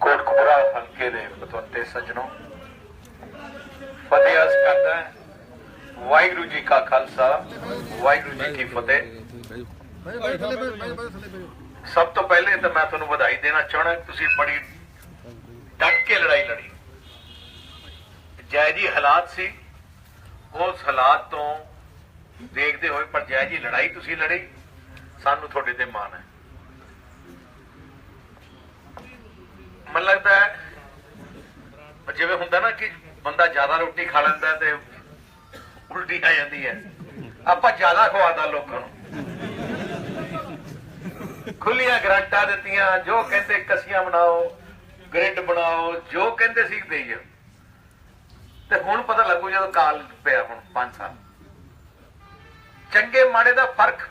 ਕੋਟਕਪੁਰਾ ਹਲਕੇ ਦੇ ਪਤਵੰਤੇ ਸੱਜਣੋ। ਫਤਿਹ ਅਰਜ਼ ਕਰਦਾ ਵਾਹਿਗੁਰੂ ਜੀ ਕਾ ਖਾਲਸਾ, ਵਾਹਿਗੁਰੂ ਜੀ ਕੀ ਫਤਿਹ। ਸਭ ਤੋਂ ਪਹਿਲੇ ਤਾਂ ਮੈਂ ਤੁਹਾਨੂੰ ਵਧਾਈ ਦੇਣਾ ਚਾਹਣਾ ਤੁਸੀਂ ਬੜੀ ਡਟ ਕੇ ਲੜਾਈ ਲੜੀ। ਜੈ ਜੀ ਹਾਲਾਤ ਸੀ। ਉਸ ਹਾਲਾਤ ਤੋਂ ਦੇਖਦੇ ਹੋਏ ਪਰ ਜੈ ਜੀ ਲੜਾਈ ਤੁਸੀਂ ਲੜੀ। ਸਾਨੂੰ ਤੁਹਾਡੇ ਤੇ ਮਾਣ ਹੈ। ਮੈਨੂੰ ਲੱਗਦਾ ਜਿਵੇਂ ਹੁੰਦਾ ਨਾ ਕਿ ਬੰਦਾ ਜ਼ਿਆਦਾ ਰੋਟੀ ਖਾ ਲੈਂਦਾ ਤੇ ਉਲਟੀ ਆ ਜਾਂਦੀ ਹੈ। ਆਪਾਂ ਜ਼ਿਆਦਾ ਖਵਾਦਾ ਲੋਕਾਂ ਨੂੰ। ਖੁੱਲੀਆਂ ਗਰਾਂਟਾਂ ਦਿੱਤੀਆਂ, ਜੋ ਕਹਿੰਦੇ ਕਸੀਆਂ ਬਣਾਓ, ਗ੍ਰਿਡ ਬਣਾਓ, ਜੋ ਕਹਿੰਦੇ ਸੀ ਦੇਈਏ ਤੇ ਹੁਣ ਪਤਾ ਲੱਗੂ ਜਦੋਂ ਕਾਲ ਪਿਆ ਹੁਣ 5 ਸਾਲ। ਚੰਗੇ ਮਾੜੇ ਦਾ ਫ਼ਰਕ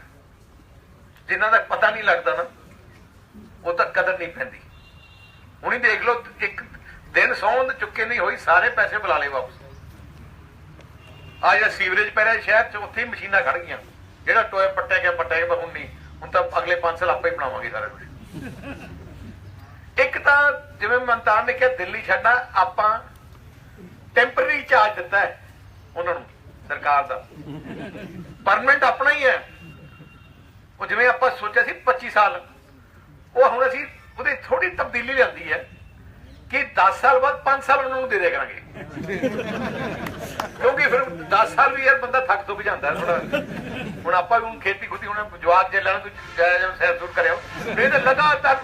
ਜਿਨ੍ਹਾਂ ਦਾ ਪਤਾ ਨਹੀਂ ਲੱਗਦਾ ਨਾ, ਉਹ ਤਾਂ ਕਦਰ ਨਹੀਂ ਪੈਂਦੀ। ਹੁਣੀ ਦੇਖ ਲਓ, ਇੱਕ ਦਿਨ ਸੌਂਦ ਚੁੱਕੇ ਨਹੀਂ ਹੋਈ, ਸਾਰੇ ਪੈਸੇ ਬੁਲਾ ਲਏ ਵਾਪਸ। ਆ ਜਿਹੜਾ ਸੀਵਰੇਜ ਪੈ ਰਿਹਾ ਸ਼ਹਿਰ ਚ, ਉੱਥੇ ਹੀ ਮਸ਼ੀਨਾਂ ਖੜ ਗਈਆਂ। ਜਿਹੜਾ ਟੋਏ ਪੱਟਿਆ ਗਿਆ ਪੱਟਿਆ ਗਿਆ, ਪਰ ਹੁਣ ਨਹੀਂ। ਹੁਣ ਤਾਂ ਅਗਲੇ 5 ਸਾਲ ਆਪੇ ਹੀ ਬਣਾਵਾਂਗੇ ਸਾਰਾ ਕੁਝ ਇੱਕ ਤਾਂ ਜਿਵੇਂ ਮਨਤਾਨ ਨੇ ਕਿਹਾ, ਦਿੱਲੀ ਛੱਡਣਾ, ਆਪਾਂ ਟੈਂਪਰੇਰੀ ਚਾਰਜ ਦਿੱਤਾ ਹੈ ਉਹਨਾਂ ਨੂੰ, ਸਰਕਾਰ ਦਾ। ਪਰਮਨੈਂਟ ਆਪਣਾ ਹੀ ਹੈ। ਉਹ ਜਿਵੇਂ ਆਪਾਂ ਸੋਚਿਆ ਸੀ 25 ਸਾਲ, ਉਹ ਹੁਣ ਅਸੀਂ ਉਹਦੇ ਥੋੜੀ ਤਬਦੀਲੀ ਲਿਆਂਦੀ ਹੈ ਕਿ 10 ਸਾਲ ਬਾਅਦ 5 ਸਾਲ ਉਹਨਾਂ ਨੂੰ ਦੇ ਦੇ ਕਰਾਂਗੇ। ਕਿਉਂਕਿ ਫਿਰ 10 ਸਾਲ ਵੀ ਯਾਰ ਬੰਦਾ ਥੱਕ ਤੋਂ ਵੀ ਜਾਂਦਾ ਥੋੜਾ ਹੁਣ ਆਪਾਂ ਵੀ ਹੁਣ ਖੇਤੀ ਖੁਦੀ ਹੁਣ ਜਵਾਬ ਜੇ ਲੈਣਾ ਤੂੰ ਜਾਇਆ ਜਾਂ ਸੈਰ ਸੁਰ ਕਰਿਓ ਨਹੀਂ ਤਾਂ ਲਗਾਤਾਰ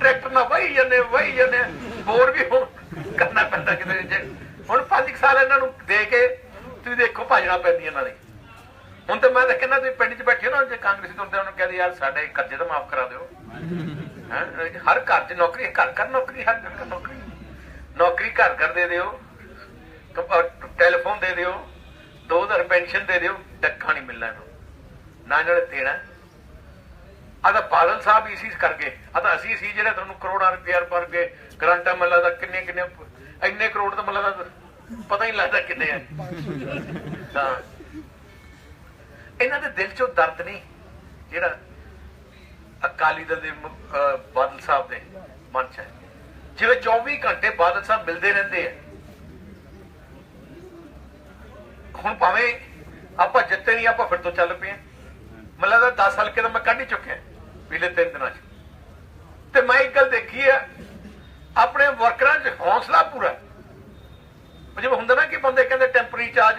ਟਰੈਕਟਰ ਨਾਲ ਵਹੀ ਜਾਂਦੇ ਵਹੀ ਜਾਂਦੇ। ਹੋਰ ਵੀ ਹੁਣ ਕਰਨਾ ਪੈਂਦਾ ਕਿਤੇ ਜੇ ਹੁਣ 5 ਸਾਲ ਇਹਨਾਂ ਨੂੰ ਦੇ ਕੇ ਤੁਸੀਂ ਦੇਖੋ ਭਜਣਾ ਪੈਂਦੀ ਇਹਨਾਂ ਦੀ। ਹੁਣ ਤਾਂ ਮੈਂ ਤਾਂ ਕਹਿੰਦਾ ਤੁਸੀਂ ਪਿੰਡ 'ਚ ਬੈਠੇ ਹੋ ਨਾ, ਜੇ ਕਾਂਗਰਸੀ ਤੁਰਦੇ ਉਹਨੂੰ ਕਹਿੰਦੇ, ਯਾਰ ਸਾਡੇ ਕਰਜ਼ੇ ਤਾਂ ਮਾਫ ਕਰਾ ਦਿਓ। ਹਰ ਘਰ 'ਚ ਨੌਕਰੀ ਘਰ ਘਰ ਨੌਕਰੀ ਹਰ ਘਰ ਨੌਕਰੀ। ਨੌਕਰੀ ਘਰ ਘਰ ਦੇ ਦਿਓ। ਟੈਲੀਫੋਨ ਦੇ ਦਿਓ। 2000 ਪੈਨਸ਼ਨ ਦੇ ਦਿਓ। ਟੱਕਾ ਨਹੀਂ ਮਿਲਣਾ ਨਾ ਇਹਨਾਂ ਨੇ ਦੇਣਾ। ਆ ਤਾਂ ਬਾਦਲ ਸਾਹਿਬ ਇਸੀ ਕਰਕੇ ਆ ਤਾਂ ਅਸੀਂ ਸੀ ਜਿਹੜੇ ਤੁਹਾਨੂੰ ਕਰੋੜਾਂ ਰੁਪਏ ਪਰ ਕੇ ਗਰੰਟਾ ਮਿਲਦਾ ਦਾ ਕਿੰਨੇ ਕਿੰਨੇ ਇੰਨੇ ਕਰੋੜ ਤਾਂ ਮਿਲਦਾ ਪਤਾ ਹੀ ਨਹੀਂ ਲੱਗਦਾ ਕਿੰਨੇ ਆ। ਤਾਂ ਇਹਨਾਂ ਦੇ ਦਿਲ 'ਚੋਂ ਦਰਦ ਨਹੀਂ। ਜਿਹੜਾ ਅਕਾਲੀ ਦਲ ਦੇ ਬਾਦਲ ਸਾਹਿਬ ਦੇ ਮਨ 'ਚ ਜਿਵੇਂ 24 ਘੰਟੇ ਬਾਦਲ ਸਾਹਿਬ ਮਿਲਦੇ ਰਹਿੰਦੇ ਆ। ਹੁਣ ਭਾਵੇਂ ਆਪਾਂ ਜਿੱਤੇ ਨਹੀਂ, ਆਪਾਂ ਫਿਰ ਤੋਂ ਚੱਲ ਪਏ ਹਾਂ। ਮੈਨੂੰ ਲੱਗਦਾ 10 ਸਾਲ ਕੇ ਤਾਂ ਮੈਂ ਕੱਢ ਹੀ ਚੁੱਕਿਆ ਪਿਛਲੇ ਤਿੰਨ ਦਿਨਾਂ 'ਚ। ਤੇ ਮੈਂ ਇੱਕ ਗੱਲ ਦੇਖੀ ਹੈ ਆਪਣੇ ਵਰਕਰਾਂ 'ਚ ਹੌਸਲਾ ਪੂਰਾ ਜਿਵੇਂ ਹੁੰਦਾ ਨਾ ਕਿ ਬੰਦੇ ਕਹਿੰਦੇ ਟੈਂਪਰੇਰੀ ਚਾਰਜ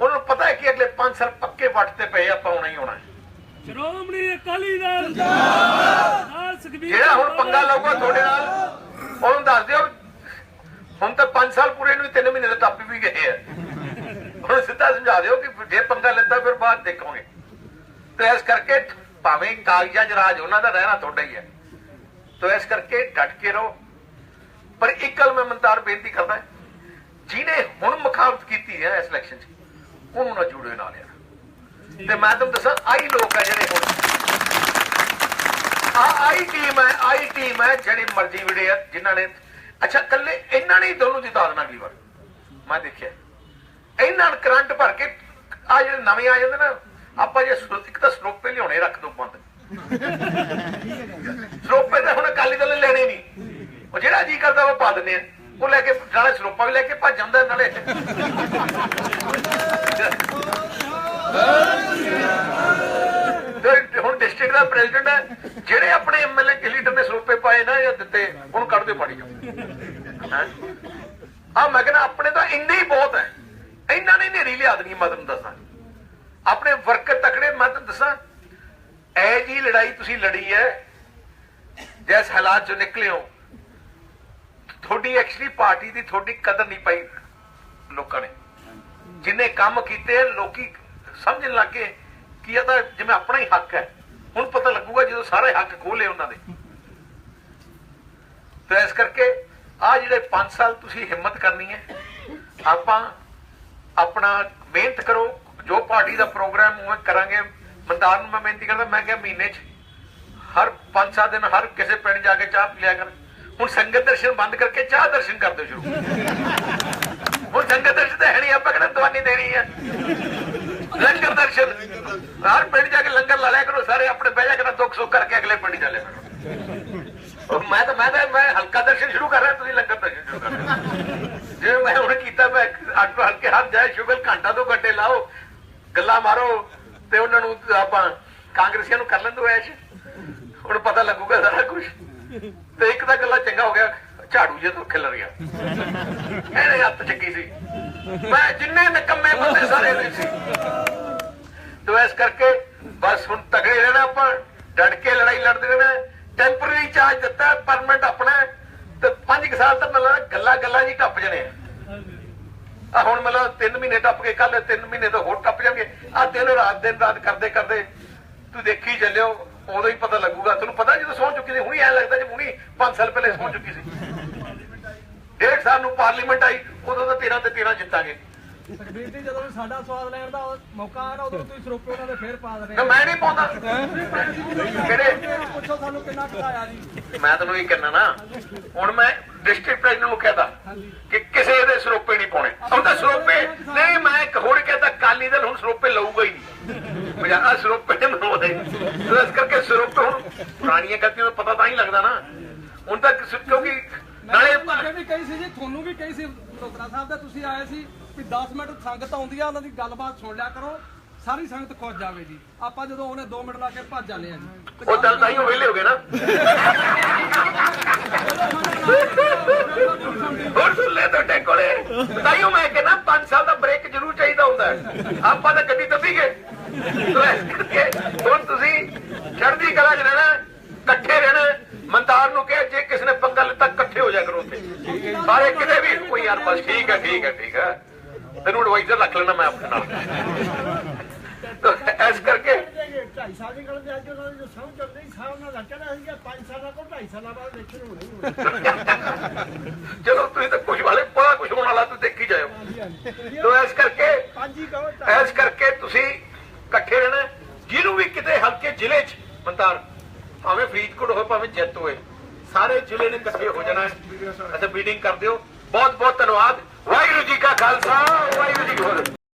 ਉਹਨਾਂ ਨੂੰ ਪਤਾ ਹੈ ਕਿ ਅਗਲੇ 5 ਸਾਲ ਪੱਕੇ ਵੱਟ ਤੇ ਪਏ ਆਪਾਂ ਆਉਣਾ ਹੀ ਆਉਣਾ ਸ਼੍ਰੋਮਣੀ ਅਕਾਲੀ ਦਲ। ਨਾਲ ਸੁਖਬੀਰ ਜਿਹੜਾ ਹੁਣ ਪੰਗਾ ਲਊਗਾ ਤੁਹਾਡੇ ਨਾਲ ਉਹਨੂੰ ਦੱਸ ਦਿਓ। ਹੁਣ ਤਾਂ 5 ਸਾਲ ਪੂਰੇ ਨੂੰ 3 ਮਹੀਨੇ ਤਾਂ ਟੱਪ ਵੀ ਗਏ ਆ। ਹੁਣ ਸਿੱਧਾ ਸਮਝਾ ਦਿਓ ਕਿ ਜੇ ਪੰਗਾ ਲੈਤਾ ਫਿਰ ਬਾਅਦ ਦੇਖੋਗੇ। ਤੇ ਇਸ ਕਰਕੇ ਭਾਵੇਂ ਕਾਗਜ਼ਾਂ 'ਚ ਰਾਜ ਉਹਨਾਂ ਦਾ ਰਹਿਣਾ ਤੁਹਾਡਾ ਹੀ ਹੈ। ਤੋ ਇਸ ਕਰਕੇ ਡਟ ਕੇ ਰਹੋ। ਪਰ ਇੱਕ ਗੱਲ ਮੈਂ ਮੰਤਾਰ ਬੇਨਤੀ ਕਰਦਾ ਜਿਹਨੇ ਹੁਣ ਮੁਖਾਲਫਤ ਕੀਤੀ ਹੈ ਇਸ ਇਲੈਕਸ਼ਨ 'ਚ ਉਹਨੂੰ ਨਾ ਜੁੜਿਓ ਨਾਲ ਤੇ ਮੈਂ ਤੁਹਾਨੂੰ ਦੱਸਾਂ, ਆਈ ਲੋਕ ਆ ਜਿਹੜੇ ਹੁਣ। ਆ ਆਈ ਟੀਮ ਹੈ, ਆਈ ਟੀਮ ਹੈ, ਜਿਹੜੀ ਮਰਜ਼ੀ ਵਿੜੇ ਆ, ਜਿਨ੍ਹਾਂ ਨੇ ਅੱਛਾ ਕੱਲੇ ਇਹਨਾਂ ਨੇ ਦੋਨੋਂ ਜਿਤਾ ਦੇਣਾ ਅਗਲੀ ਵਾਰ। ਮੈਂ ਦੇਖਿਆ। ਇਹਨਾਂ ਨੇ ਕਰੰਟ ਭਰ ਕੇ ਆ ਜਿਹੜੇ ਨਵੇਂ ਆ ਜਾਂਦੇ ਨਾ, ਆਪਾਂ ਜੇ ਇੱਕ ਤਾਂ ਸਰੋਪੇ ਲਿਆਉਣੇ, ਰੱਖ ਦੋ ਬੰਦ। ਸਰੋਪੇ ਤਾਂ ਹੁਣ ਅਕਾਲੀ ਦਲ ਨੇ ਲੈਣੇ ਨਹੀਂ। ਉਹ ਜਿਹੜਾ ਜੀ ਕਰਦਾ, ਉਹ ਪਾ ਦਿੰਦੇ ਆ। ਉਹ ਲੈ ਕੇ ਨਾਲੇ ਸਰੋਪਾ ਵੀ ਲੈ ਕੇ ਭੱਜ ਜਾਂਦਾ ਨਾਲੇ। ਹੁਣ ਡਿਸਟ੍ਰਿਕਟ ਦਾ ਪ੍ਰੈਜ਼ੀਡੈਂਟ ਹੈ, ਜਿਹੜੇ ਆਪਣੇ ਐਮਐਲਏ ਲੀਡਰ ਨੇ ਸਰੋਪੇ ਪਾਏ ਨਾ ਜਾਂ ਦਿੱਤੇ, ਉਹਨੂੰ ਕੱਢ ਦਿਓ ਪਾਣੀ ਆ ਮੈਂ ਕਹਿੰਦਾ, ਆਪਣੇ ਤਾਂ ਇੰਨੇ ਹੀ ਬਹੁਤ ਹੈ। ਇੰਨਾ ਨਹੀਂ ਨੇਰੀ ਲਿਆ ਦੇਣੀ, ਮੈਂ ਤੁਹਾਨੂੰ ਦੱਸਾਂ। ਆਪਣੇ ਵਰਕਰ ਤਕੜੇ, ਮੈਂ ਤੁਹਾਨੂੰ ਦੱਸਾਂ ਐ ਜੀ ਲੜਾਈ ਤੁਸੀਂ ਲੜੀ ਹੈ, ਜਿਸ ਹਾਲਾਤ ਚੋਂ ਨਿਕਲੇ ਹੋ, ਤੁਹਾਡੀ ਐਕਚੁਅਲੀ ਪਾਰਟੀ ਦੀ ਤੁਹਾਡੀ ਕਦਰ ਨਹੀਂ ਪਈ ਲੋਕਾਂ ਨੇ। ਜਿੰਨੇ ਕੰਮ ਕੀਤੇ, ਲੋਕੀ ਸਮਝਣ ਲੱਗੇ ਕਿ ਇਹ ਤਾਂ ਜਿਵੇਂ ਆਪਣਾ ਹੀ ਹੱਕ ਹੈ। ਹੁਣ ਪਤਾ ਲੱਗੂਗਾ ਜਦੋਂ ਸਾਰੇ ਹੱਕ ਖੋਲੇ ਉਹਨਾਂ ਦੇ। ਤੇ ਇਸ ਕਰਕੇ ਆ ਜਿਹੜੇ 5 ਸਾਲ ਤੁਸੀਂ ਹਿੰਮਤ ਕਰਨੀ ਹੈ, ਆਪਾਂ ਆਪਣਾ ਮਿਹਨਤ ਕਰੋ, ਜੋ ਪਾਰਟੀ ਦਾ ਪ੍ਰੋਗਰਾਮ ਉਹ ਕਰਾਂਗੇ ਮੰਦਾਰ ਨੂੰ ਮੈਂ ਬੇਨਤੀ ਕਰਦਾ, ਮੈਂ ਕਿਹਾ ਮਹੀਨੇ 'ਚ ਹਰ 5-7 ਦਿਨ ਹਰ ਕਿਸੇ ਪਿੰਡ ਜਾ ਕੇ ਚਾਹ ਲਿਆ ਕਰ। ਹੁਣ ਸੰਗਤ ਦਰਸ਼ਨ ਬੰਦ ਕਰਕੇ ਚਾਹ ਦਰਸ਼ਨ ਕਰ ਦਿਓ ਸ਼ੁਰੂ। ਹੁਣ ਸੰਗਤ ਦਰਸ਼ਨ ਤਾਂ ਹੈ ਨਹੀਂ, ਆਪਾਂ ਕਿਹੜਾ ਦਵਾਨੀ ਦੇਣੀ ਹੈ? ਲੰਗਰ ਦਰਸ਼ਨ ਹਰ ਪਿੰਡ ਜਾ ਕੇ ਲੰਗਰ ਲਾ ਲਿਆ ਕਰੋ, ਸਾਰੇ ਆਪਣੇ ਬਹਿ ਜਾ ਕੇ ਦੁੱਖ ਸੁੱਖ ਕਰਕੇ ਅਗਲੇ ਪਿੰਡ ਚੱਲੇ ਫਿਰੋ ਮੈਂ ਤਾਂ ਮੈਂ ਤਾਂ ਮੈਂ ਹਲਕਾ ਦਰਸ਼ਨ ਸ਼ੁਰੂ ਕਰ ਰਿਹਾ, ਤੁਸੀਂ ਲੰਗਰ ਦਰਸ਼ਨ ਸ਼ੁਰੂ ਕਰ ਰਹੇ ਹੋ। ਮੈਂ ਹੁਣ ਕੀਤਾ, ਮੈਂ ਅੱਠ ਹਲਕੇ ਹੱਥ ਜਾਏ, ਸ਼ੁਗਲ ਘੰਟਾ ਦੋ ਘੰਟੇ ਲਾਓ, ਗੱਲਾਂ ਮਾਰੋ, ਤੇ ਉਹਨਾਂ ਨੂੰ ਆਪਾਂ ਕਾਂਗਰਸੀਆਂ ਨੂੰ ਕਰ ਲੈਂਦੋ ਐਸ਼। ਹੁਣ ਪਤਾ ਲੱਗੂਗਾ ਸਾਰਾ ਕੁਝ ਤੇ ਇੱਕ ਤਾਂ ਗੱਲਾਂ ਚੰਗਾ ਹੋ ਗਿਆ। ਝਾੜੂ ਜੇ ਤੋਂ ਖਿਲਰ ਗਿਆ। ਇਹਨੇ ਹੱਥ ਚੱਕੀ ਸੀ। ਮੈਂ ਜਿੰਨੇ ਨਕੰਮੇ ਬੰਦੇ ਸਾਰੇ ਦੇ ਸੀ। ਤੋ ਇਸ ਕਰਕੇ ਬਸ ਹੁਣ ਤਗੜੇ ਰਹਿਣਾ ਆਪਾਂ, ਡਟ ਕੇ ਲੜਾਈ ਲੜਦੇ ਰਹਿਣਾ ਟੈਂਪਰੇਰੀ ਚਾਰਜ ਦਿੱਤਾ ਪਰਮਨੈਂਟ ਆਪਣਾ ਤੇ 5 ਸਾਲ ਤੱਕ ਮਤਲਬ ਗੱਲਾਂ ਗੱਲਾਂ ਜੀ ਟੱਪ ਜਣੇ ਆ। ਹੁਣ ਮਤਲਬ 3 ਮਹੀਨੇ ਟੱਪ ਕੇ ਕੱਲ 3 ਮਹੀਨੇ ਤੋਂ ਹੋਰ ਟੱਪ ਜਾਣਗੇ। ਆ ਦਿਨ ਰਾਤ ਦਿਨ ਰਾਤ ਕਰਦੇ ਕਰਦੇ ਤੂੰ ਦੇਖੀ ਚੱਲਿਓ, ਉਦੋਂ ਹੀ ਪਤਾ ਲੱਗੂਗਾ। ਤੈਨੂੰ ਪਤਾ ਜਦੋਂ ਸੌਂ ਚੁੱਕੀ ਸੀ, ਹੁਣੀ ਐ ਲੱਗਦਾ ਜੇ ਹੁਣੀ 5 ਸਾਲ ਪਹਿਲੇ ਸੌਂ ਚੁੱਕੀ ਸੀ। ਡੇਢ ਸਾਲ ਨੂੰ ਪਾਰਲੀਮੈਂਟ ਆਈ ਉਦੋਂ ਤਾਂ 13 ਤੇ 13 ਜਿੱਤਾਂਗੇ। ਸੁਖਬੀਰ ਜੀ ਜਦੋਂ ਸਾਡਾ ਸਵਾਦ ਲੈਣ ਦਾ ਮੌਕਾ ਆਣਾ ਉਦੋਂ ਤੁਸੀਂ ਸਰੋਪੇ ਉਹਨਾਂ ਦੇ ਫੇਰ ਪਾ ਨਾ ਦੇਣੇ ਮੈਂ ਨਹੀਂ ਪਾਉਂਦਾ। ਕਿਹੜੇ? ਪੁੱਛੋ ਸਾਨੂੰ ਕਿੰਨਾ ਘਟਾਇਆ ਜੀ। ਮੈਂ ਤੈਨੂੰ ਇਹ ਕਹਿਣਾ ਨਾ ਹੁਣ ਮੈਂ ਡਿਸਟ੍ਰਿਕਟ ਪ੍ਰੈਜ਼ੀਡੈਂਟ ਨੂੰ ਕਹਦਾ ਕਿ ਕਿਸੇ ਦੇ ਸਰੋਪੇ ਨਹੀਂ ਪਾਉਣੇ। ਹੁਣ ਤਾਂ ਸਰੋਪੇ ਨਹੀਂ ਮੈਂ ਇੱਕ ਹੋਰ ਕਹਤਾ ਕਾਲੀ ਦਲ ਹੁਣ ਸਰੋਪੇ ਲਊਗਾ ਹੀ ਨਹੀਂ। ਮਜਾ ਸਰੋਪੇ ਤੇ ਇਸ ਕਰਕੇ ਸਰੋਪੇ ਹੁਣ ਪੁਰਾਣੀਆਂ ਗਲਤੀਆਂ ਦਾ ਪਤਾ ਤਾਂ ਹੀ ਲੱਗਦਾ ਨਾ। ਹੁਣ ਤਾਂ ਕਿਉਂਕਿ ਨਾਲੇ ਅੱਗੇ ਵੀ ਕਹੀ ਸੀ ਜੀ ਤੁਹਾਨੂੰ ਵੀ ਕਹੀ ਸੀ ਲੋਕਰਾ ਸਾਹਿਬ ਦੇ ਤੁਸੀਂ ਆਏ ਸੀ ਵੀ 10 ਮਿੰਟ ਸੰਗਤ ਆਉਂਦੀ ਆ ਉਹਨਾਂ ਦੀ ਗੱਲਬਾਤ ਸੁਣ ਲਿਆ ਕਰੋ ਸਾਰੀ ਸੰਗਤ ਖੁਸ਼ ਜਾਵੇ ਜੀ। ਆਪਾਂ ਜਦੋਂ ਉਹਨੇ 2 ਮਿੰਟ ਲਾ ਕੇ ਭੱਜ ਜਾਂਦੇ ਆ ਜੀ। ਉਹ ਚੱਲ ਤਾਂ ਹੀ ਵਿਹਲੇ ਹੋ ਗਏ ਨਾ। ਹੋਰ ਸੁਣ ਲੈ ਤੁਹਾਡੇ ਕੋਲੇ। ਤਾਈਓ ਮੈਂ ਕਹਿੰਦਾ 5 ਸਾਲ ਦਾ ਬ੍ਰੇਕ ਜ਼ਰੂਰ ਚਾਹੀਦਾ ਹੁੰਦਾ। ਹੈ। ਆਪਾਂ ਤਾਂ ਗੱਡੀ ਦੱਬੀ ਗਏ ਤੋ ਇਸ ਕਰਕੇ ਹੁਣ ਤੁਸੀਂ ਚੜ੍ਹਦੀ ਕਲਾ 'ਚ ਰਹਿਣਾ ਇਕੱਠੇ ਰਹਿਣਾ ਮੰਤਾਰ ਨੂੰ ਕਹੇ ਜੇ ਕਿਸੇ ਨੇ ਪੰਗਾ ਲਿੱਤਾ ਇਕੱਠੇ ਹੋ ਜਾ ਕਰੋ ਉੱਥੇ। ਸਾਰੇ ਕਿਤੇ ਵੀ ਕੋਈ ਯਾਰ ਬਸ ਠੀਕ ਹੈ ਠੀਕ ਹੈ ਠੀਕ ਹੈ। ਤੈਨੂੰ ਐਡਵਾਈਜ਼ਰ ਰੱਖ ਲੈਣਾ ਮੈਂ ਆਪਣੇ ਨਾਲ। ਇਸ ਕਰਕੇ ਢਾਈ ਸਾਲ ਦੀ ਗੱਲ ਤੇ ਅੱਜ ਉਹਨਾਂ ਦੀ ਜੋ ਸਮਝ ਚੱਲਦੀ ਸਾਲ ਨਾਲ ਲੱਟਣਾ ਸੀਗਾ 5 ਸਾਲਾਂ ਕੋਲ 2.5 ਸਾਲਾਂ ਬਾਅਦ ਇਲੈਕਸ਼ਨ ਹੋਣੀ ਹੋਣੀ ਚਲੋ ਤੁਸੀਂ ਤਾਂ ਕੁਝ ਵਾਲੇ ਬੜਾ ਕੁਝ ਹੋਣ ਵਾਲਾ ਤੁਸੀਂ ਦੇਖੀ ਜਾਇਓ। ਤੋ ਇਸ ਕਰਕੇ ਇਸ ਕਰਕੇ ਤੁਸੀਂ ਇਕੱਠੇ ਰਹਿਣਾ ਜਿਹਨੂੰ ਵੀ ਕਿਤੇ ਹਲਕੇ ਜ਼ਿਲ੍ਹੇ 'ਚ ਮੰਤਾਰ ਭਾਵੇਂ ਫਰੀਦਕੋਟ ਹੋਵੇ ਭਾਵੇਂ ਜੈਤ ਹੋਵੇ ਸਾਰੇ ਜ਼ਿਲ੍ਹੇ ਨੇ ਇਕੱਠੇ ਹੋ ਜਾਣਾ ਹੈ। ਅੱਛਾ ਮੀਟਿੰਗ ਕਰ ਦਿਓ। ਬਹੁਤ ਬਹੁਤ ਧੰਨਵਾਦ। ਵਾਹਿਗੁਰੂ ਜੀ ਕਾ ਖਾਲਸਾ, ਵਾਹਿਗੁਰੂ ਜੀ ਕੀ ਫਤਿਹ।